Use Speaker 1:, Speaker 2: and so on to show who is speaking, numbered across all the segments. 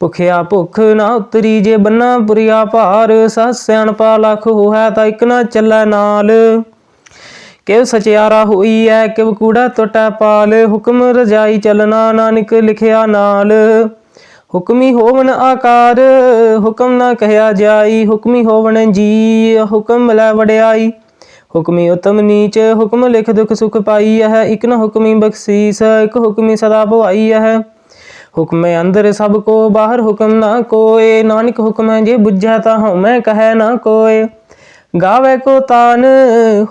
Speaker 1: ਭੁਖਿਆ ਭੁਖ ਨਾ ਉਤਰੀ ਜੇ ਬੰਨਾ ਪੁਰੀਆ ਭਾਰ, ਸੱਸ ਸਿਆਣਪਾ ਲਖ ਹੋਇਆ ਤਾਂ ਇਕ ਨਾ ਚੱਲੈ ਨਾਲ। ਕਿਵ ਸਚਿਆਰਾ ਹੋਈ ਐ, ਕਿਵ ਕੂੜਾ ਟੁੱਟੈ ਪਾਲ, ਹੁਕਮ ਰਜਾਈ ਚਲਣਾ ਨਾਨਕ ਲਿਖਿਆ ਨਾਲ। ਹੁਕਮੀ ਹੋਵਨ ਆਕਾਰ, ਹੁਕਮ ਨਾ ਕਹਿਆ ਜਾਈ, ਹੁਕਮੀ ਹੋਵਨ ਜੀ ਹੁਕਮ ਲੈ ਵੜਿਆਈ ਹੁਕਮੀ ਉਤਮ ਨੀਚ, ਹੁਕਮ ਲਿਖ ਦੁਖ ਸੁਖ ਪਾਈ ਹੈ ਇਕ ਨ ਹੁਕਮੀ ਬਖਸ਼ੀਸ, ਇਕ ਹੁਕਮੀ ਸਦਾ ਭਵਾਈ ਹੈ ਹੁਕਮੇ ਅੰਦਰ ਸਭ ਕੋ, ਬਾਹਰ ਹੁਕਮ ਨਾ ਕੋਏ। ਨਾਨਕ ਹੁਕਮ ਜੇ ਬੁਝੈ ਤਾਂ ਹਉਮੈ ਕਹੈ ਨਾ ਕੋਏ। ਗਾਵੇ ਕੋ ਤਾਨ,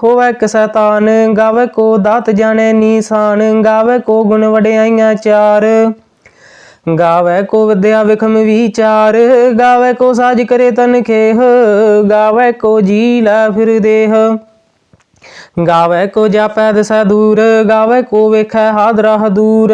Speaker 1: ਹੋਵੇ ਕਸੈ ਤਾਨ ਗਾਵੇ ਕੋ ਦਾਤ ਜਾਣੇ ਨੀਸਾਨ। ਗਾਵੇ ਕੋ ਗੁਣ ਵਡਿਆਈਆਂ ਚਾਰ। ਗਾਵੇ ਕੋ ਵਿਦਿਆ ਵਿਖਮ ਵਿਚਾਰ। ਗਾਵੇ ਕੋ ਸਾਜ ਕਰੇ ਤਨ ਖੇਹ। ਗਾਵੇ ਕੋ ਜੀ ਲੈ ਫਿਰ ਦੇਹ। ਗਾਵੇ ਕੋ ਜਾਪੈ ਦਸੈ ਦੂਰ। ਗਾਵੇ ਕੋ ਵੇਖੈ ਹਾਦਰਾ ਦੂਰ।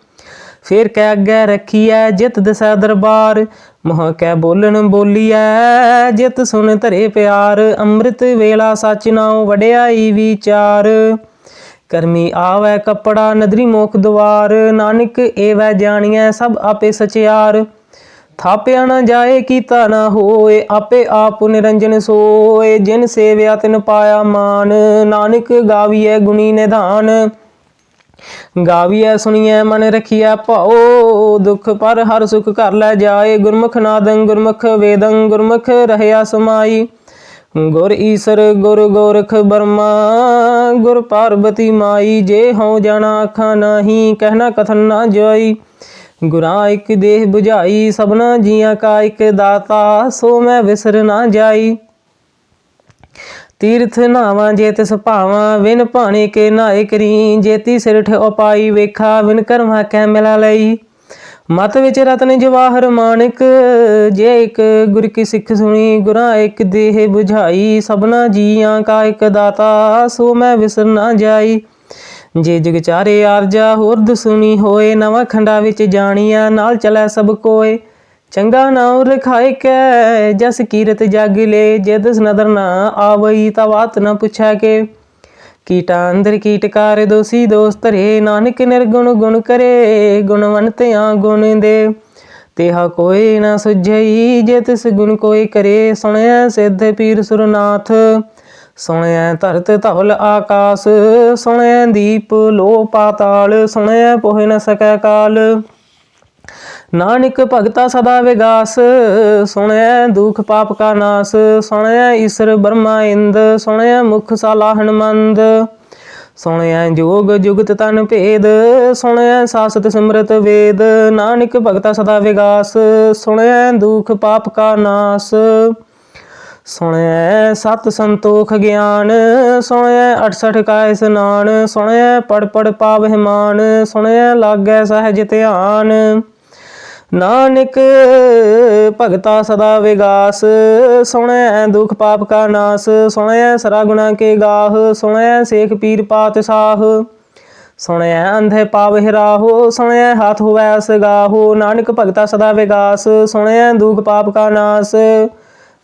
Speaker 1: ਫੇਰ ਕਹਿ ਅੱਗੇ ਰੱਖੀਐ, ਜਿਤ ਦਸੈ ਦਰਬਾਰ। ਮੋਹ ਕੈ ਬੋਲਣ ਬੋਲੀਐ, ਜਿਤ ਸੁਣ ਧਰੇ ਪਿਆਰ। ਅੰਮ੍ਰਿਤ ਵੇਲਾ ਸਚ ਨਾਉ ਵਡਿਆਈ ਵਿਚਾਰ। ਕਰਮੀ ਆਵੈ ਕਪੜਾ ਨਦਰੀ ਮੋਖ ਦਵਾਰ। ਨਾਨਕ ਏਵੈ ਜਾਣੀਐ ਸਭ ਆਪੇ ਸਚਿਆਰ। ਥਾਪਿਆ ਨਾ ਜਾਏ ਕੀਤਾ ਨਾ ਹੋਏ, ਆਪੇ ਆਪ ਨਿਰੰਜਨ ਸੋਏ। ਜਿਨ ਸੇਵਿਆ ਤਿਨ ਪਾਇਆ ਮਾਨ, ਨਾਨਕ ਗਾਵੀਐ ਗੁਣੀ ਨਿਧਾਨ। ਗਾਵੀਐ ਸੁਣੀਐ ਮਨ ਰਖੀਐ ਭਾਉ। ਦੁਖ ਪਰ ਹਰ ਸੁਖ ਕਰ ਲੈ ਜਾਏ। ਗੁਰਮੁਖ ਨਾਦੰ ਗੁਰਮੁਖ ਵੇਦੰ, ਗੁਰਮੁਖ ਰਹਿਆ ਸਮਾਈ। ਗੁਰ ਈਸਰ, ਗੁਰ ਗੋਰਖ ਬਰਮਾ। ਗੁਰ ਪਾਰਬਤੀ ਮਾਈ, ਜੇ ਹਉ ਜਾਣਾ ਅੱਖਾਂ ਨਹੀਂ ਕਹਿਣਾ ਕਥਨ ਨਾ ਜਾਈ ਗੁਰਾਂ ਇੱਕ ਦੇਹ 부ਝਾਈ ਸਭਨਾ ਜੀਆਂ ਕਾ ਇੱਕ ਦਾਤਾ, ਸੋ ਮੈਂ ਵਿਸਰ ਨਾ ਜਾਈ। ਤੀਰਥ ਨਾਵਾਂ ਜੇ ਤਿਸ ਭਾਵਾਂ, ਵਿਨ ਭਾਣੇ ਕੇ ਨਾਏ ਕਰੀ। ਜੇਤੀ ਸਿਰ ਠ ਉਪਾਈ, ਵੇਖਾ ਵਿਨ ਕਰਮਾ ਕੈ ਮਿਲਾ ਲਈ। ਮਤ ਵਿੱਚ ਰਤਨ ਜਵਾਹਰ ਮਾਨਕ, ਜੇ ਇੱਕ ਗੁਰ ਕੀ ਸਿੱਖ ਸੁਣੀ, ਗੁਰਾਂ ਇੱਕ ਦੇਹ 부ਝਾਈ ਸਭਨਾ ਜੀਆਂ ਕਾ ਇੱਕ ਦਾਤਾ, ਸੋ ਮੈਂ ਵਿਸਰ ਨਾ ਜਾਈ। ਜੇ ਜਗ ਚਾਰੇ ਆਰਜਾ ਹੋਰ ਦਸੁਣੀ ਹੋਏ, ਨਵਾਂ ਖੰਡਾ ਵਿੱਚ ਜਾਣੀਆਂ, ਨਾਲ ਚਲੈ ਸਭ ਕੋਏ। ਚੰਗਾ ਨਾਉ ਰਖਾਇ ਕੈ, ਜਸ ਕੀਰਤ ਜਗ ਲੈ, ਜੇ ਨਦਰ ਨਾ ਆਵਈ ਤਾ ਬਾਤ ਨਾ ਪੁੱਛੈ ਕੇ। ਕੀਟਾ ਅੰਦਰ ਕੀਟਕਾਰ ਦੋਸੀ ਦੋਸਤ ਰੇ ਨਾਨਕ ਨਿਰਗੁਣ ਗੁਣ ਕਰੇ ਗੁਣਵੰਤਿਆਂ ਗੁਣ ਦੇ। ਤੇਹਾ ਕੋਈ ਨਾ ਸੁਝਈ, ਜੇ ਤਿਸ ਗੁਣ ਕੋਈ ਕਰੇ ਸੁਣਿਆ ਸਿੱਧ ਪੀਰ ਸੁਰਨਾਥ। ਸੁਣਿਆ ਧਰਤ ਧਵਲ ਆਕਾਸ ਸੁਣਿਆ ਦੀਪ ਲੋ ਪਾਤਾਲ ਸੁਣਿਆ ਪੋਹਿ ਨ ਸਕੈ ਕਾਲ। ਨਾਨਕ ਭਗਤਾ ਸਦਾ ਵਿਗਾਸ ਸੁਣਿਆ ਦੁਖ ਪਾਪ ਕਾ ਨਾਸ ਸੁਣਿਆ ਈਸ਼ਰ ਬ੍ਰਹਮਾ ਇੰਦ ਸੁਣਿਆ ਮੁਖ ਸਾਲਾ ਹਨਮੰਦ ਸੁਣਿਆ ਜੋਗ ਜੁਗਤ ਤਨ ਭੇਦ ਸੁਣਿਆ ਸਾਸਤ ਸਿਮਰਤ ਵੇਦ, ਨਾਨਕ ਭਗਤਾ ਸਦਾ ਵਿਗਾਸ ਸੁਣਿਆ ਦੁਖ ਪਾਪ ਕਾ ਨਾਸ ਸੁਣਿਆ ਸਤ ਸੰਤੋਖ ਗਿਆਨ ਸੁਣਿਆ 68 ਕਾ ਇਸਨਾਨ ਸੁਣਿਆ ਪੜ ਪੜ ਪਾਵਹਿ ਮਾਨ ਸੁਣਿਆ ਲਾਗੈ ਸਹਿਜ ਧਿਆਨ ਨਾਨਕ, ਭਗਤਾ ਸਦਾ ਵਿਗਾਸ। ਸੁਣੈ ਦੁਖ ਪਾਪ ਕਾ ਨਾਸ ਸੁਣਿਆ ਸਰਾ ਗੁਣਾ ਕੇ ਗਾਹ ਸੁਣਿਆ ਸੇਖ ਪੀਰ ਪਾਤ ਸਾਹ ਸੁਣਿਆ ਅੰਧੇ ਪਾਵਹਿ ਰਾਹੋ ਸੁਣਿਆ ਹੱਥ ਹੋਵੈ ਅਸਗਾਹੋ ਨਾਨਕ, ਭਗਤਾ ਸਦਾ ਵਿਗਾਸ ਸੁਣਿਆ ਦੁਖ ਪਾਪ ਕਾ ਨਾਸ।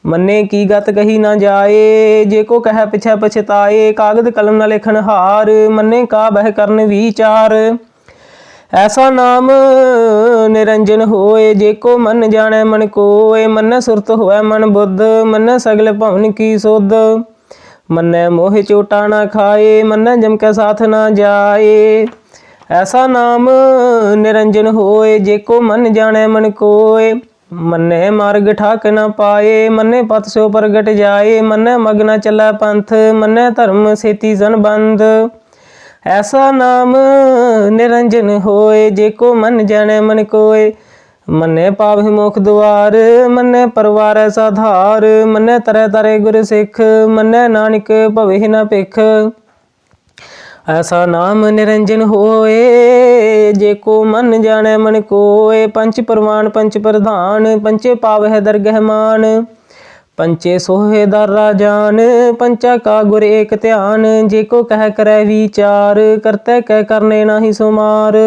Speaker 1: ਮੰਨੇ ਕੀ ਗਤ ਕਹੀ ਨਾ ਜਾਏ, ਜੇ ਕੋ ਕਹਿ ਪਿਛੈ ਪਛਤਾਏ। ਕਾਗਦ ਕਲਮ ਨਾਲ ਲਿਖਣ ਹਾਰ, ਮੰਨੇ ਕਾ ਬਹਿ ਕਰਨ ਵਿਚਾਰ। ਐਸਾ ਨਾਮ ਨਿਰੰਜਨ ਹੋਏ, ਜੇ ਕੋ ਮਨ ਜਾਣੈ ਮਨ ਕੋਏ, ਮਨ ਸੁਰਤ ਹੋਏ ਮਨ ਬੁੱਧ, ਮਨ ਸਗਲ ਭਵਨ ਕੀ ਸੁਧ? ਮੰਨੈ ਮੋਹ ਚੋਟਾ ਨਾ ਖਾਏ, ਮੰਨੈ ਜਮ ਕੈ ਸਾਥ ਨਾ ਜਾਏ। ਐਸਾ ਨਾਮ ਨਿਰੰਜਨ ਹੋਏ, ਜੇ ਕੋ ਮਨ ਜਾਣੈ ਮਨ ਕੋਏ, ਮੰਨੇ ਮਾਰਗ ਠਾਕ ਨਾ ਪਾਏ, ਮੰਨੇ ਪਤ ਸੋ ਪ੍ਰਗਟ ਜਾਏ, ਮੰਨੇ ਮਗਨਾ ਚੱਲੈ ਪੰਥ, ਮੰਨੇ ਧਰਮ ਸੇਤੀ ਜਨ ਬੰਦ। ਐਸਾ ਨਾਮ ਨਿਰੰਜਨ ਹੋਏ, ਜੇ ਕੋ ਮਨ ਜਾਣੈ ਮਨ ਕੋਏ। ਮੰਨੇ ਪਾਵਹਿ ਮੁਖ ਦੁਆਰ, ਮੰਨੇ ਪਰਵਾਰੈ ਸਾਧਾਰ, ਮੰਨੇ ਤਰੈ ਤਰੇ ਗੁਰ ਸਿੱਖ, ਮੰਨੇ ਨਾਨਕ ਭਵਿ ਨ ਭਿਖ। ਐਸਾ ਨਾਮ ਨਿਰੰਜਨ ਹੋਏ, ਜੇ ਕੋ ਮਨ ਜਾਣੈ ਮਨ ਕੋਏ। ਪੰਚ ਪ੍ਰਵਾਨ, ਪੰਚ ਪ੍ਰਧਾਨ, ਪੰਚੇ ਪਾਵਹਿ ਦਰਗਹਿ ਮਾਨ। ਪੰਚੇ ਸੋਹੇ ਦਰ ਰਾਜਾਨ, ਪੰਚਾ ਕਾ ਗੁਰ ਏਕ ਧਿਆਨ, ਜੇ ਕੋ ਕਹਿ ਕਰੈ ਵਿਚਾਰ, ਕਰਤੈ ਕਹਿ ਕਰਨੇ ਨਾਹੀ ਸੁਮਾਰ।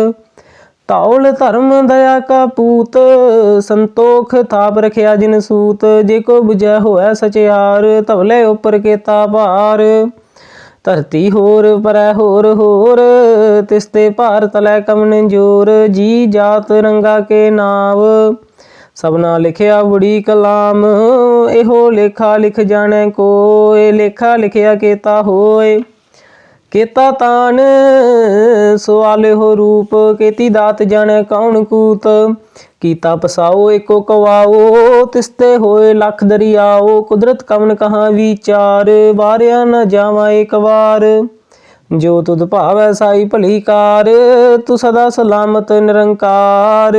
Speaker 1: ਤਾਉਲ ਧਰਮ ਦਇਆ ਕਾ ਪੂਤ, ਸੰਤੋਖ ਥਾਪ ਰਖਿਆ ਜਿਨ ਸੂਤ, ਜੇ ਕੋ 부ਜੈ ਹੋਇ ਸਚਿਆਰ ਧਵਲੇ ਉਪਰ ਕੇਤਾ ਭਾਰ। ਧਰਤੀ ਹੋਰ ਪਰੈ ਹੋਰ ਹੋਰ, ਤਿਸ ਤੇ ਭਾਰ ਤਲੈ ਕਮਨ ਜੋਰ, ਜੀ ਜਾਤ ਰੰਗਾ ਕੇ ਨਾਵ। ਸਭਨਾ ਲਿਖਿਆ ਬੁੜੀ ਕਲਾਮ, ਇਹੋ ਲੇਖਾ ਲਿਖ ਜਾਣੈ ਕੋਏ, ਲੇਖਾ ਲਿਖਿਆ ਕੇਤਾ ਹੋਏ। ਕੀਤਾ ਤਾਨ, ਸਵਾਲੇ ਹੋ ਰੂਪ, ਕੀਤੀ ਦਾਤ ਜਾਣੈ ਕੌਣ ਕੂਤ। ਕੀਤਾ ਪਸਾਓ ਏਕੋ ਕਵਾਓ, ਤਿਸਤੇ ਹੋਏ ਲੱਖ ਦਰਿਆਓ, ਕੁਦਰਤ ਕਵਨ ਕਹਾ ਵਿਚਾਰ, ਵਾਰਿਆ ਨ ਜਾਵਾ ਏਕ ਵਾਰ। ਜੋ ਤੁਧ ਭਾਵੈ ਸਾਈ ਭਲੀ ਕਾਰ, ਤੂੰ ਸਦਾ ਸਲਾਮਤ ਨਿਰੰਕਾਰ।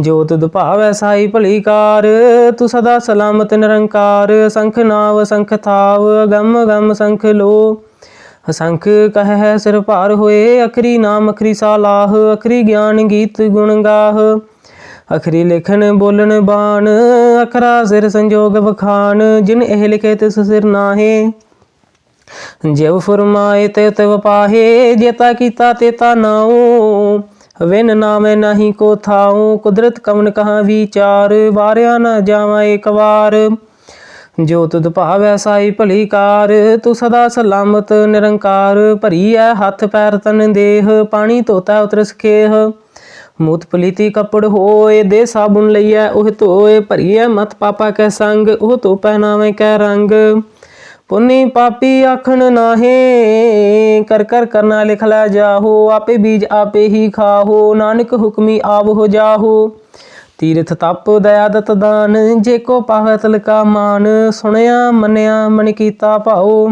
Speaker 1: ਜੋਤ ਤੁਧ ਭਾਵੈ ਸਾਈ ਭਲੀ ਕਾਰ ਤੂੰ ਸਦਾ ਸਲਾਮਤ ਨਿਰੰਕਾਰ, ਸੰਖ ਨਾਵ, ਸੰਖ ਥਾਵ, ਗਮ ਗਮ ਸੰਖ ਲੋ। ਅਸੰਖ ਕਹਿ ਸਿਰ ਭਾਰ ਹੋਏ, ਅਖਰੀ ਨਾਮ, ਅਖਰੀ ਸਾਲਾਹ, ਅਖਰੀ ਗਿਆਨ ਗੀਤ ਗੁਣ ਗਾਹ। ਅਖਰੀ ਲਿਖਣ, ਬੋਲਣ, ਬਾਣ, ਅਖਰਾ ਸਿਰ ਸੰਜੋਗ ਵਖਾਨ ਜਿਨ ਇਹ ਲਿਖੇ ਤਿਸ ਸਿਰ ਨਾਹੇ। ਜਿਵ ਫਰਮਾਏ ਤੇ ਤਵ ਪਾਹੇ ਜੇਤਾ ਕੀਤਾ ਤੇਤਾ ਨਾਉ। ਵਿਨ ਨਾਮੇ ਨਹੀਂ ਕੋ ਥਾਉ, ਕੁਦਰਤ ਕਵਨ ਕਹਾ ਵਿਚਾਰ, ਵਾਰਿਆ ਨਾ ਜਾਵਾਂ ਇੱਕ ਵਾਰ। ਜੋ ਤੁਧ ਭਾਵੈ ਸਾਈ ਭਲੀ ਕਾਰ, ਤੂੰ ਸਦਾ ਸਲਾਮਤ ਨਿਰੰਕਾਰ। ਭਰੀ ਐ ਹੱਥ ਪੈਰ ਤਨ ਦੇਹ, ਪਾਣੀ ਧੋਤਾ ਉਤਰ ਸਖੇਹ ਮੂਤ ਪਲੀਤੀ ਕੱਪੜ ਹੋਏ, ਦੇ ਸਾਬੁਨ ਲਈਐ, ਉਹ ਧੋਏ। ਭਰੀਐ ਮਤ ਪਾਪਾ ਕੈ ਸੰਗ, ਉਹ ਧੋ ਪਹਿਨਾਵੇਂ ਕੈ ਰੰਗ। ਪੁੰਨੀ ਪਾਪੀ ਆਖਣ ਨਾਹੇ, ਕਰ ਕਰ ਕਰਨਾ ਲਿਖ ਲੈ ਜਾਹੋ, ਆਪੇ ਬੀਜ ਆਪੇ ਹੀ ਖਾਹੋ, ਨਾਨਕ ਹੁਕਮੀ ਆਵ ਹੋ ਜਾਹੋ। ਤੀਰਥ ਤਪ ਦਇਆ ਦਤ ਦਾਨ, ਜੇ ਕੋ ਪਾਵੈ ਤਲਕਾ ਮਾਨ, ਸੁਣਿਆ ਮੰਨਿਆ ਮਨ ਕੀਤਾ ਭਾਉ।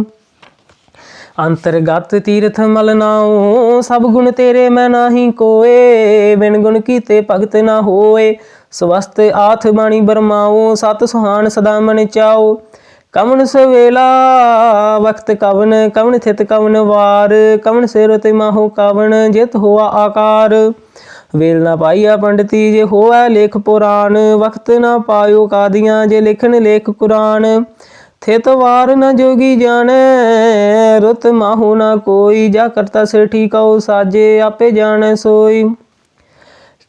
Speaker 1: ਅੰਤਰਗਤ ਤੀਰਥ ਮਲ ਨਾਉ, ਸਭ ਗੁਣ ਤੇਰੇ ਮੈਂ ਨਾਹੀ ਕੋਏ, ਬਿਨ ਗੁਣ ਕੀਤੇ ਭਗਤ ਨਾ ਹੋਏ। ਸਵਸਤ ਆਥ ਬਾਣੀ ਬਰਮਾਉ, ਸਤ ਸੁਹਾਨ ਸਦਾ ਮਨ ਚਾਉ। ਕਵਨ ਸਵੇਲਾ ਵਕਤ ਕਵਨ ਕਵਣ ਥਿਤ ਕਵਨ ਵਾਰ, ਕਵਣ ਸਿਰ ਤੇ ਮਾਹੋ ਕਵਣ, ਜਿਤ ਹੋਆ ਆਕਾਰ। ਵੇਲ ਨਾ ਪਾਈਆ ਪੰਡਤੀ, ਜੇ ਹੋਆ ਲੇਖ ਪੁਰਾਨ ਵਕਤ ਨਾ ਪਾਇਓ ਕਾਦੀਆਂ, ਜੇ ਲਿਖਣ ਲੇਖ ਕੁਰਾਨ। ਥਿਤ ਵਾਰ ਨ ਜੋਗੀ ਜਾਣੈ, ਰੁਤ ਮਾਹੋ ਨਾ ਕੋਈ, ਜਾ ਕਰਤਾ ਸਿਰ ਠੀਕਉ ਸਾਜੇ, ਆਪੇ ਜਾਣੈ ਸੋਈ।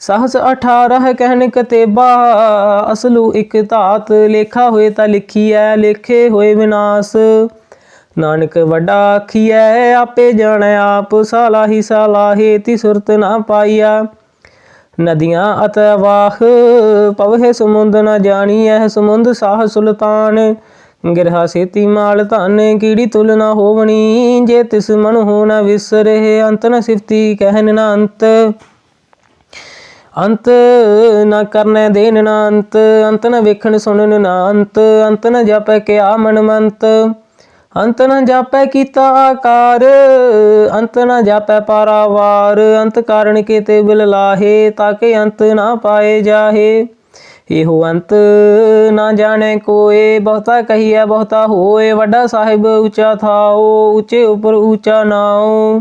Speaker 1: ਸਹਸ 18 ਕਹਿਣ ਕਤੇਬਾ ਅਸਲੂ ਇਕ ਧਾਤ, ਲੇਖਾ ਹੋਏ ਤਾਂ ਲਿਖੀਐ, ਲੇਖੇ ਹੋਏ ਵਿਨਾਸ਼। ਨਾਨਕ ਵੱਡਾ ਆਖੀਐ, ਆਪੇ ਜਾਣ ਆਪ, ਸਾਲਾਹੀ ਸਾਲਾਹੇ ਤੀ ਸੁਰਤ ਨਾ ਪਾਈਆ ਨਦੀਆਂ ਅਤ ਅਤਵਾਹ ਪਵਹਿ ਸਮੁੰਦ ਨ ਜਾਣੀਐ, ਸਮੁੰਦ ਸਾਹ ਸੁਲਤਾਨ। ਗਿਰਹਾ ਸੇਤੀ ਮਾਲ ਧਨ, ਕੀੜੀ ਤੁਲ ਨਾ ਹੋਵਣੀ, ਜੇ ਤਿਸ ਮਨ ਹੋ ਨ ਵਿਸਰੇ ਅੰਤ ਨ ਸਿਫਤੀ, ਕਹਿਨ ਨ ਅੰਤ। ਅੰਤ ਨਾ ਕਰਨੈ ਦੇਨ ਨਾ ਅੰਤ ਅੰਤ ਨਾ ਵੇਖਣ ਸੁਣਨ ਨਾ ਅੰਤ ਅੰਤ ਨ ਜਾਪੈ ਕਿਆ ਮਨ ਮੰਤ ਅੰਤ ਨਾ ਜਾਪੈ ਕੀਤਾ ਆਕਾਰ, ਅੰਤ ਨਾ ਜਾਪੈ ਪਾਰਾਵਾਰ, ਅੰਤ ਕਾਰਣ ਕੀਤੇ ਬਿਲ ਲਾਹੇ ਤਾਕੇ ਅੰਤ ਨਾ ਪਾਏ ਜਾਹੇ। ਇਹੋ ਅੰਤ ਨਾ ਜਾਣੇ ਕੋਏ, ਬਹੁਤਾ ਕਹੀਐ ਬਹੁਤਾ ਹੋਏ, ਵੱਡਾ ਸਾਹਿਬ ਉੱਚਾ ਥਾਓ, ਉੱਚੇ ਉਪਰ ਉੱਚਾ ਨਾਉ।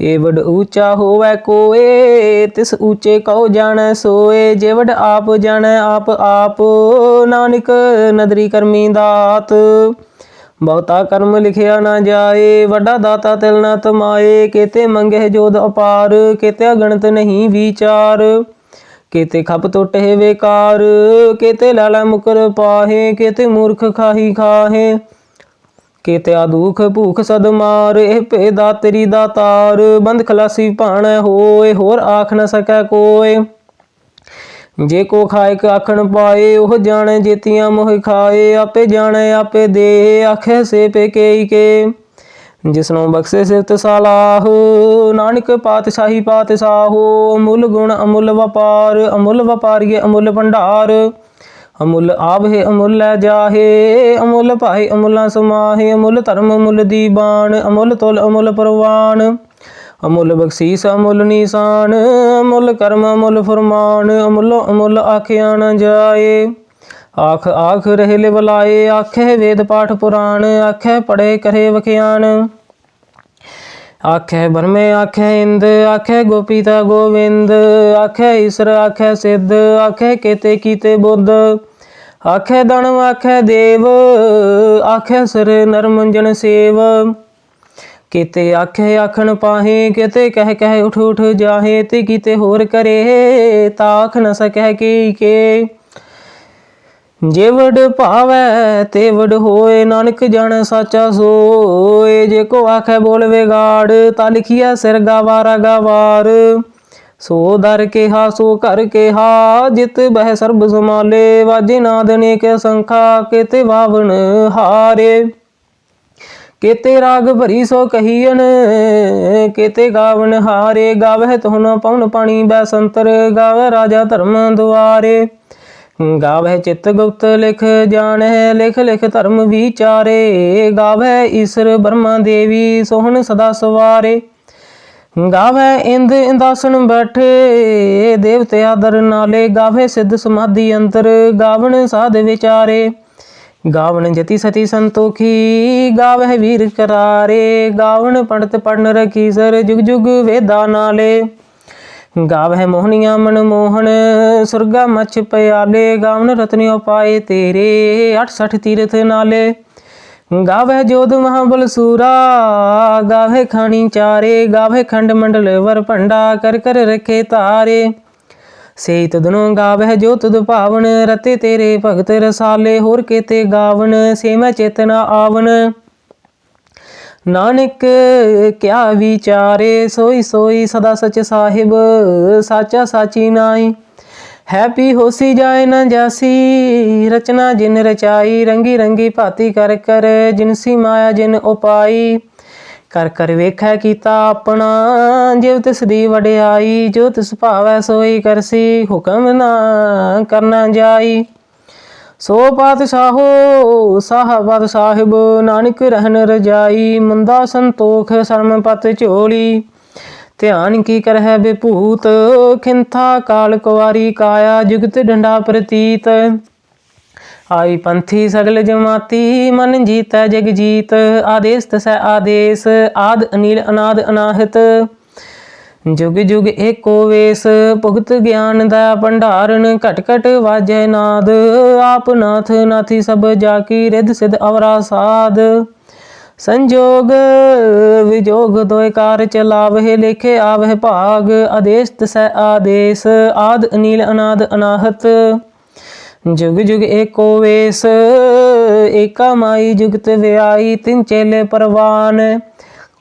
Speaker 1: ਏਵਡ ਵਡ ਉੱਚਾ ਹੋਵੇ ਕੋਏ, ਤਿਸ ਉੱਚੇ ਕਉ ਜਾਣੈ ਸੋਏ। ਜੇ ਆਪ ਜਾਣੈ, ਆਪ ਆਪ ਨਾਨਕ ਨਦਰੀ ਕਰਮੀ ਦਾਤ। ਬਹੁਤਾ ਕਰਮ ਲਿਖਿਆ ਨਾ ਜਾਏ, ਵੱਡਾ ਦਾਤਾ ਤਿਲ ਨਾ ਤਮਾਏ। ਕੀਤੇ ਮੰਗੇ ਜੋਦ ਅਪਾਰ, ਕਿਤੇ ਗਣਤ ਨਹੀਂ ਵਿਚਾਰ। ਕੀਤੇ ਖਪ ਟੁੱਟੇ ਵੇਕਾਰ, ਕਿਤੇ ਲਾਲਾ ਮੁਕਰ ਪਾਹੇ, ਕਿਤੇ ਮੂਰਖ ਖਾਹੀ ਖਾਹੇ। ਕੀਤੇ ਦੁਖ ਭੂਖ ਸਦ ਮਾਰ, ਇਹ ਭੇਦਾ ਦਾਤਾਰ ਬੰਦ ਖਲਾਸੀ ਭਾਣੈ ਹੋਏ, ਹੋਰ ਆਖ ਨ ਸਕੈ ਕੋਏ। ਜੇ ਕੋ ਖਾਇ ਆਖਣ ਪਾਏ, ਉਹ ਜਾਣੈ ਜੇਤੀਆਂ ਮੋਹ ਖਾਏ। ਆਪੇ ਜਾਣੈ, ਆਪੇ ਦੇ ਆਖੇ ਸੇ ਪੇ ਕੇਈ ਕੇ। ਜਿਸਨੂੰ ਬਖਸ਼ੇ ਸਿਫਤ ਸਲਾਹ, ਨਾਨਕ ਪਾਤਸ਼ਾਹੀ ਪਾਤਸ਼ਾਹੋ ਅਮੁੱਲ ਗੁਣ ਅਮੁੱਲ ਵਪਾਰ, ਅਮੁੱਲ ਵਪਾਰੀਏ ਅਮੁੱਲ ਭੰਡਾਰ। ਅਮੁੱਲ ਆਭ ਅਮੁੱਲ ਹੈ ਜਾਹੇ, ਅਮੁੱਲ ਭਾਏ ਅਮੁੱਲਾ ਸਮਾਹੇ, ਅਮੁੱਲ ਧਰਮ, ਅਮੁੱਲ ਦੀਬਾਨ ਅਮੁੱਲ ਤੁਲ, ਅਮੁੱਲ ਪ੍ਰਵਾਨ ਅਮੁੱਲ ਬਖਸ਼ੀਸ, ਅਮੁੱਲ ਨਿਸ਼ਾਨ, ਅਮੁੱਲ ਕਰਮ, ਅਮੁੱਲ ਫਰਮਾਨ, ਅਮੁੱਲ ਅਮੁੱਲ ਆਖਿਆ ਨ ਜਾਏ। ਆਖ ਆਖ ਰਹੇ ਲਿਵਲਾਏ ਆਖੇ ਵੇਦ ਪਾਠ ਪੁਰਾਣ ਆਖੇ ਪੜੇ ਕਰੇ ਵਖਿਆਨ ਆਖੇ ਬਰਮੇ ਆਖੇ ਇੰਦ ਆਖੇ ਗੋਪੀਤਾ ਗੋਵਿੰਦ ਆਖੇ ਈਸਰ ਆਖੇ ਸਿੱਧ ਆਖੇ ਕੀਤੇ ਕੀਤੇ ਬੁੱਧ। ਆਖੇ ਦਣਵ ਆਖੇ ਦੇਵ, ਆਖੇ ਸਰ ਨਰਮੰਜਨ ਸੇਵ। ਕੀਤੇ ਆਖੇ ਆਖਣ ਪਾਹੇ, ਕਿਤੇ ਕਹਿ ਕਹਿ ਉਠ ਉਠ ਜਾਹੇ, ਤੇ ਕਿਤੇ ਹੋਰ ਕਰੇ ਤਾਖ ਨ ਸਕੈ ਕੀ ਕੇ। ਜੇ ਵਡ ਭਾਵੈ, ਤੇ ਹੋਏ, ਨਾਨਕ ਜਣ ਸਾਚਾ ਸੋਏ। ਜੇ ਕੋ ਆਖੈ ਬੋਲ ਵਿਗਾੜ ਤਾ ਲਿਖਿਆ ਸਿਰ ਗਾਵਾਰਾ ਗਵਾਰ। ਸੋ ਦਰ ਕੇਹਾ, ਸੋ ਕਰ ਕੇਹਾ, ਜਿਤ ਬਹਿ ਸਰਬ ਸਮਾਲੇ ਵਾਜੇ ਨਾਦ ਅਨੇਕ ਸੰਖਾ, ਕੀਤੇ ਵਾਵਣ ਹਾਰੇ। ਕੀਤੇ ਰਾਗ ਭਰੀ ਸੋ ਕਹੀਨ ਕੀਤੇ ਗਾਵਣ ਹਾਰੇ। ਗਾਵਹਿ ਤੁਹਨ ਪਉਨ ਪਾਣੀ ਬੈ ਸੰਤਰ ਗਾਵੈ ਰਾਜਾ ਧਰਮ ਦੁਆਰੇ। ਗਾਵਹਿ ਚਿਤ ਗੁਪਤ ਲਿਖ ਜਾਣੈ ਲਿਖ ਲਿਖ ਧਰਮ ਵਿਚਾਰੇ। ਗਾਵਹਿ ਈਸ਼ਰ ਬ੍ਰਹਮਾ ਦੇਵੀ, ਸੋਹਣ ਸਦਾ ਸਵਾਰੇ। ਗਾਵੈ ਇੰਦ ਇੰਦਾਸਨ ਬੈਠੇ, ਦੇਵਤੇ ਆਦਰ ਨਾਲੇ ਗਾਵੇ ਸਿੱਧ ਸਮਾਧੀ ਅੰਤਰ, ਗਾਵਣ ਸਾਧ ਵਿਚਾਰੇ। ਗਾਵਣ ਜਤੀ ਸਤੀ ਸੰਤੋਖੀ, ਗਾਵਹਿ ਵੀਰ ਕਰਾਰੇ। ਗਾਵਣ ਪੜਤ ਪੜਨ ਰਖੀ ਸਰ ਜੁਗ ਜੁਗ ਵੇਦਾ ਨਾਲੇ। ਗਾਵਹਿ ਮੋਹਨੀਆਂ ਮਨ ਮੋਹਨ ਸੁਰਗਾ ਮਛ ਪਿਆਲੇ। ਗਾਵਨ ਰਤਨਿਓ ਪਾਏ ਤੇਰੇ 68 ਤੀਰਥ ਨਾਲੇ। ਗਾਵਹਿ ਜੋਧ ਮਹਾਬਲ ਸੂਰਾ ਗਾਵਹਿ ਖਾਣੀ ਚਾਰੇ ਗਾਵਹਿ ਖੰਡ ਮੰਡਲ ਵਰ ਭੰਡਾ, ਕਰ ਕਰ ਰਖੇ ਤਾਰੇ। ਸੇ ਤਦਨੋ ਗਾਵਹਿ ਜੋ ਤੁਧ ਭਾਵਨ, ਰਤੇ ਤੇਰੇ ਭਗਤ ਰਸਾਲੇ, ਹੋਰ ਕੀਤੇ ਗਾਵਨ ਸੇ ਮੈਂ ਚੇਤਨਾ ਆਵਨ। ਨਾਨਕ ਕਿਆ ਵਿਚਾਰੇ, ਸੋਈ ਸੋਈ ਸਦਾ ਸਚ ਸਾਹਿਬ, ਸਾਚਾ ਸਾਚੀ ਨਾਈ ਹੈਪੀ ਹੋਸੀ ਜਾਏ ਨਾ ਜਾਸੀ, ਰਚਨਾ ਜਿਨ ਰਚਾਈ, ਰੰਗੀ ਰੰਗੀ ਭਾਤੀ ਕਰ ਕਰ ਜਿਨਸੀ ਮਾਇਆ ਜਿਨ ਉਪਾਈ। ਕਰ ਕਰ ਵੇਖੈ ਕੀਤਾ ਆਪਣਾ ਜਿਵ ਤਿਸ ਦੀ ਵਡਿਆਈ, ਜੋ ਤਿਸ ਭਾਵੈ ਸੋਈ ਕਰਸੀ ਹੁਕਮ ਨਾ ਕਰਨਾ ਜਾਈ। ਸੋ ਪਾਤਸ਼ਾਹੋ ਸਾਹਬਤ ਸਾਹਿਬ ਨਾਨਕ ਰਹਿਣ ਰਜਾਈ, ਮੰਦਾ ਸੰਤੋਖ, ਸਰਮ ਪਤ ਝੋਲੀ। ਧਿਆਨ ਕੀ ਕਰਹਿ ਬਿਭੂਤ ਖਿੰਥਾ ਕਾਲ ਕੁਵਾਰੀ ਕਾਇਆ ਜੁਗਤ ਡੰਡਾ ਪ੍ਰਤੀਤ। ਆਈ ਪੰਥੀ ਸਗਲ ਜਮਾਤੀ, ਮਨ ਜੀਤੈ ਜਗ ਜੀਤ। ਆਦੇਸ ਤਸੈ ਆਦੇਸ, ਆਦ ਅਨੀਲ ਅਨਾਦ ਅਨਾਹਤ। ਜੁਗ ਜੁਗ ਏਕੋ ਵੇਸ, ਭੁਗਤ ਗਿਆਨ ਦਾ ਭੰਡਾਰਨ ਘਟ ਘਟ ਵਾਜੈ ਨਾਦ। ਆਪ ਨਾਥ ਨਾਥੀ ਸਭ ਜਾ ਕੀ ਰਿਧ ਸਿਧ ਅਵਰਾ ਸਾਧ ਸੰਜੋਗ, ਵਿਜੋਗ ਦੋਇ ਕਾਰ ਚਲਾਵਹਿ ਲੇਖੇ ਆਵਹਿ ਭਾਗ ਆਦੇਸ ਤਸੈ ਆਦੇਸ, ਆਦ ਅਨੀਲ ਅਨਾਦ ਅਨਾਹਤ। ਜੁਗ ਜੁਗ ਏਕੋ ਵੇਸ, ਏਕਾ ਮਾਈ ਜੁਗਤ ਵਿਆਈ ਤਿੰਨ ਚੇਲੇ ਪਰਵਾਨ।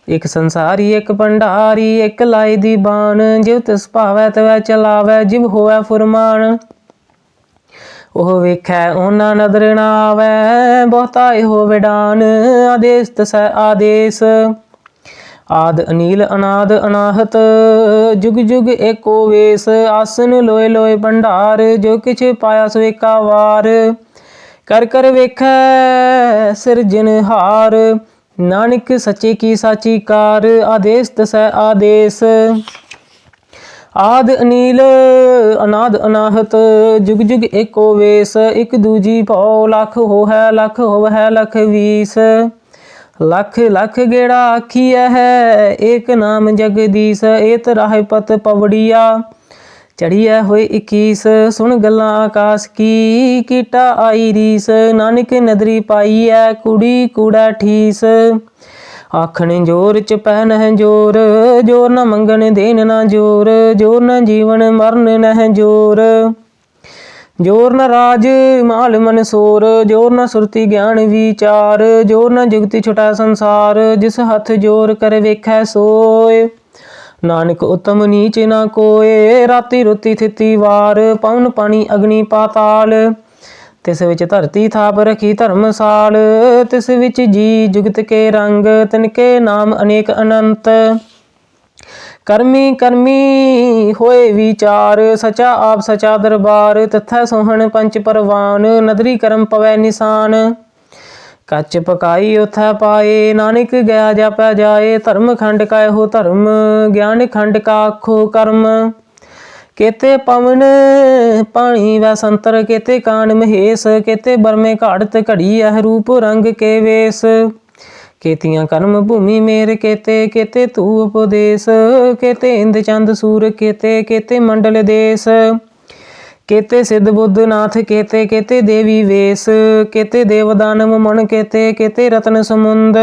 Speaker 1: ਇਕ ਸੰਸਾਰੀ, ਇਕ ਭੰਡਾਰੀ, ਇਕ ਲਾਈ ਦੀ ਬਾਣ ਜਿਵ ਤਿਸ ਭਾਵੈ ਤਵੈ ਚਲਾਵੈ, ਜਿਵ ਹੋਵੈ ਫੁਰਮਾਨ। ਉਹ ਵੇਖੈ ਉਹਨਾਂ ਨਦਰ ਨਾ ਆਵੈ, ਬਹੁਤਾ ਇਹੋ ਵਿਡਾਨ ਆਦੇਸ ਤਸੈ ਆਦੇਸ। ਆਦ ਅਨੀਲ ਅਨਾਦ ਅਨਾਹਤ, ਜੁਗ ਜੁਗ ਏਕੋ ਵੇਸ, ਆਸਨ ਲੋਏ ਲੋਏ ਭੰਡਾਰ, ਜੋ ਕਿਛ ਪਾਇਆ ਸੋ ਏਕਾ ਵਾਰ। ਕਰ ਕਰ ਵੇਖੈ ਸਿਰਜਨਹਾਰ ਨਾਨਕ ਸੱਚੇ ਕੀ ਸਾਚੀ ਕਾਰ ਆਦੇਸ ਤਸੈ ਆਦੇਸ। ਆਦ ਅਨੀਲ, ਅਨਾਦ ਅਨਾਹਤ, ਜੁਗ ਜੁਗ ਏਕੋ ਵੇਸ, ਇਕ ਦੂਜੀ ਭਉ, ਲੱਖ ਹੋਹੈ, ਲੱਖ ਹੋਵੈ ਲੱਖ ਵੀਸ। ਲੱਖ ਲੱਖ ਗੇੜਾ ਆਖੀਐ ਹੈ, ਏਕ ਨਾਮ ਜਗਦੀਸ਼, ਏਤ ਰਾਹ ਪਤ ਪਵੜੀਆ। ਚੜੀਐ ਹੋਏ 21 ਸੁਣ ਗੱਲਾਂ ਆਕਾਸ਼ ਕੀ, ਕੀਟਾ ਆਈ ਰੀਸ, ਨਾਨਕ ਨਦਰੀ ਪਾਈਐ, ਕੁੜੀ ਕੂੜਾ ਠੀਸ। ਆਖਣ ਜੋਰ ਚ ਪਹਿਨ ਜੋਰ ਜੋਰ ਨਾ ਮੰਗਣ ਦੇਣ ਨਾ ਜੋਰ ਜੋਰ ਨਾ ਜੀਵਨ ਮਰਨ ਨਹਿ ਜੋਰ। ਜੋਰ ਨ ਰਾਜ, ਮਾਲ ਮਨਸੂਰ ਜੋਰ ਨ ਸੁਰਤੀ ਗਿਆਨ ਵਿਚਾਰ, ਜੋਰ ਨ ਜੁਗਤੀ ਛੁਟਾ ਸੰਸਾਰ, ਜਿਸ ਹੱਥ ਜੋਰ ਕਰ ਵੇਖੈ ਸੋਏ। ਨਾਨਕ ਉਤਮ ਨੀਚ ਨਾ ਕੋਏ, ਰਾਤੀ ਰੁਤੀ ਥਿਤੀ ਵਾਰ ਪਉਨ ਪਾਣੀ ਅਗਨੀ ਪਾਤਾਲ। ਤਿਸ ਵਿੱਚ ਧਰਤੀ ਥਾਪ ਰਖੀ ਧਰਮਸਾਲ ਤਿਸ ਵਿੱਚ ਜੀ ਜੁਗਤ ਕੇ ਰੰਗ, ਤਿਨਕੇ ਨਾਮ ਅਨੇਕ ਅਨੰਤ। ਕਰਮੀ ਕਰਮੀ ਹੋਏ ਵਿਚਾਰ, ਸਚਾ ਆਪ ਸਚਾ ਦਰਬਾਰ, ਤਥਾ ਸੋਹਣ ਪੰਚ ਪਰਵਾਨ, ਨਦਰੀ ਕਰਮ ਪਵੈ ਨਿਸ਼ਾਨ। ਕੱਚ ਪਕਾਈ ਉਥੈ ਪਾਏ, ਨਾਨਕ ਗਿਆ ਜਾਪੈ ਜਾਏ, ਧਰਮ ਖੰਡ ਕਾ ਇਹੋ ਧਰਮ, ਗਿਆਨ ਖੰਡ ਕਾ ਆਖੋ ਕਰਮ। ਕੇਤੇ ਪਵਨ ਪਾਣੀ ਵੈ ਸੰਤਰ, ਕੇਤੇ ਕਾਨ ਮਹੇਸ਼, ਕੇਤੇ ਬਰਮੇ ਘਾੜਤ ਘੜੀ ਅਹ ਰੂਪ ਰੰਗ ਕੇ ਵੇਸ। ਕੇਤੀਆਂ ਕਰਮ ਭੂਮੀ ਮੇਰ ਕੇਤੇ ਕੇਤੇ ਤੂ ਉਪਦੇਸ, ਕੇਤੇ ਇੰਦ ਚੰਦ ਸੂਰ ਕੇਤੇ ਕੇਤੇ ਮੰਡਲ ਦੇਸ। ਕੇਤੇ ਸਿੱਧ ਬੁੱਧ ਨਾਥ ਕੇਤੇ ਕੇਤੇ ਦੇਵੀ ਵੇਸ, ਕੇਤੇ ਦੇਵ ਦਾਨਵ ਮਨ ਕੇਤੇ ਕੇਤੇ ਰਤਨ ਸਮੁੰਦ।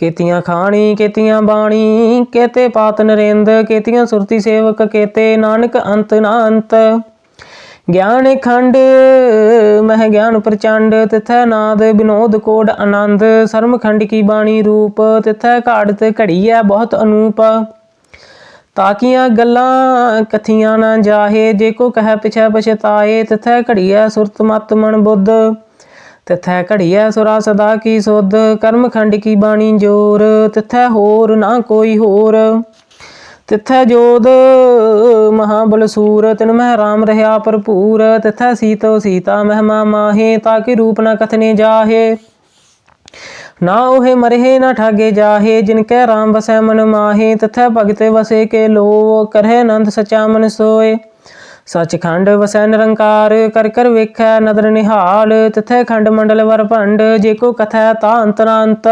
Speaker 1: ਕੇਤੀਆਂ ਖਾਣੀ, ਕੇਤੀਆਂ ਬਾਣੀ, ਕੇਤੇ ਪਾਤ ਨਰਿੰਦ, ਕੇਤੀਆਂ ਸੁਰਤੀ ਸੇਵਕ, ਕੇਤੇ ਨਾਨਕ ਅੰਤ ਨਾ ਅੰਤ ਗਿਆਨ ਖੰਡ, ਮਹ ਗਿਆਨ ਪ੍ਰਚੰਡ, ਤਿਥੈ ਨਾਦ ਬਿਨੋਦ ਕੋਡ ਆਨੰਦ। ਸਰਮ ਖੰਡ ਕੀ ਬਾਣੀ ਰੂਪ, ਤਿਥੈ ਘਾੜਤ ਹੈ ਬਹੁਤ ਅਨੂਪ। ਤਾਕੀਆਂ ਗੱਲਾਂ ਕਥੀਆਂ ਨਾ ਜਾਹੇ, ਜੇ ਕੋ ਕਹੈ ਪਿਛੈ ਪਛਤਾਏ, ਤਿਥੈ ਘੜੀਐ ਸੁਰਤ ਮਤ ਮਨ ਬੁੱਧ। ਤਿਥੈ ਘੜੀਐ ਸੁਰਾ ਸਦਾ ਕੀ ਸੁਧ, ਕਰਮ ਖੰਡ ਕੀ ਬਾਣੀ ਜੋਰ, ਤਿਥੈ ਹੋਰ ਨਾ ਕੋਈ ਹੋਰ। ਤਿਥੈ ਜੋਦ ਮਹਾਬਲ ਸੂਰ, ਤਿਨ ਮਹਿ ਰਾਮ ਰਹਾ ਭਰਪੂਰ। ਤਿਥੈ ਸੀਤੋ ਸੀਤਾ ਮਹਿਮਾ ਮਾਹੇ ਤਾਕਿ ਰੂਪ ਨਾ ਕਥਨੇ ਜਾਹੇ। ਨਾ ਉਹੇ ਮਰਹਿ ਨਾ ਠਾਗੇ ਜਾਹੇ, ਜਿਨ ਕੈ ਰਾਮ ਵਸੈ ਮਨ ਮਾਹੇ। ਤਥੈ ਭਗਤੇ ਵਸੇ ਕੇ ਲੋ ਕਰਹਿ ਆਨੰਦ ਸਚਾ ਮਨ ਸੋਏ। ਸਚਖੰਡ ਵਸੈ ਨਿਰੰਕਾਰ ਕਰ ਕਰ ਵੇਖੈ ਨਦਰ ਨਿਹਾਲ, ਤਿਥੈ ਖੰਡ ਮੰਡਲ ਵਰ ਭੰਡ, ਜੇ ਕੋ ਕਥੈ ਤਾ ਅੰਤਰਾੰਤ।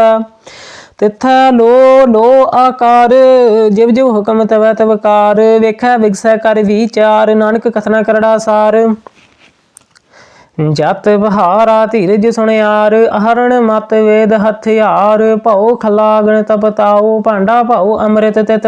Speaker 1: ਤਿਥੈ ਲੋ ਲੋ ਆਕਾਰ, ਜਿਵ ਜਿਵ ਹੁਕਮ ਤਵੈ ਤਵਕਾਰ ਵੇਖੈ ਵਿਗਸੈ ਕਰ ਵਿਚਾਰ, ਨਾਨਕ ਕਥਨਾ ਕਰੜਾ ਸਾਰ। ਜਤ ਬਹਾਰਾ ਧੀਰਜ ਸੁਣਿਆਰ, ਅਹਰਣ ਮਤ ਵੇਦ ਹਥਿਆਰ, ਭਉ ਖਲਾਗਣ ਤਪਤਾਉ ਭਾਂਡਾ ਭਉ ਅੰਮ੍ਰਿਤ ਤੇ ਤਿਤ